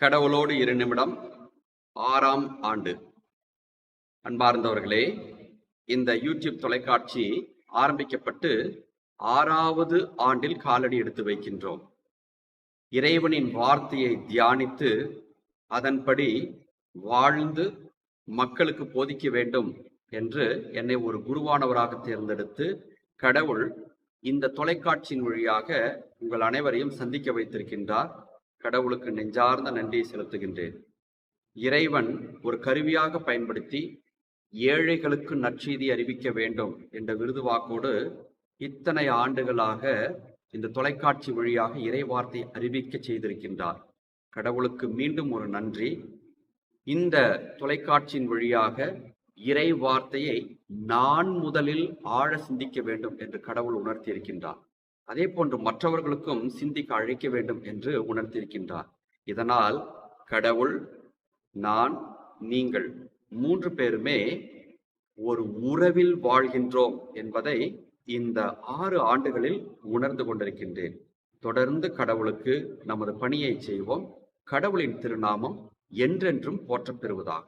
கடவுளோடு இரு நிமிடம் ஆறாம் ஆண்டு. அன்பார்ந்தவர்களே இந்த யூடியூப் தொலைக்காட்சி ஆரம்பிக்கப்பட்டு ஆறாவது ஆண்டில் காலடி எடுத்து வைக்கின்றோம். இறைவனின் வார்த்தையை தியானித்து அதன்படி வாழ்ந்து மக்களுக்கு போதிக்க வேண்டும் என்று என்னை ஒரு குருவானவராக தேர்ந்தெடுத்து கடவுள் இந்த தொலைக்காட்சியின் வழியாக உங்கள் அனைவரையும் சந்திக்க வைத்திருக்கின்றார். கடவுளுக்கு நெஞ்சார்ந்த நன்றியை செலுத்துகின்றேன். இறைவன் ஒரு கருவியாக பயன்படுத்தி ஏழைகளுக்கு நற்செய்தி அறிவிக்க வேண்டும் என்ற விருது வாக்கோடு இத்தனை ஆண்டுகளாக இந்த தொலைக்காட்சி வழியாக இறைவார்த்தை அறிவிக்க செய்திருக்கின்றார். கடவுளுக்கு மீண்டும் ஒரு நன்றி. இந்த தொலைக்காட்சியின் வழியாக இறை வார்த்தையை நான் முதலில் ஆழ சிந்திக்க வேண்டும் என்று கடவுள் உணர்த்தியிருக்கின்றார். அதே போன்று மற்றவர்களுக்கும் சிந்திக்க அழைக்க வேண்டும் என்று உணர்த்தியிருக்கின்றார் இதனால் கடவுள் நான் நீங்கள் மூன்று பேருமே ஒரு உறவில் வாழ்கின்றோம் என்பதை இந்த ஆறு ஆண்டுகளில் உணர்ந்து கொண்டிருக்கின்றேன். தொடர்ந்து கடவுளுக்கு நமது பணியை செய்வோம். கடவுளின் திருநாமம் என்றென்றும் போற்றப்பெறுவதாக.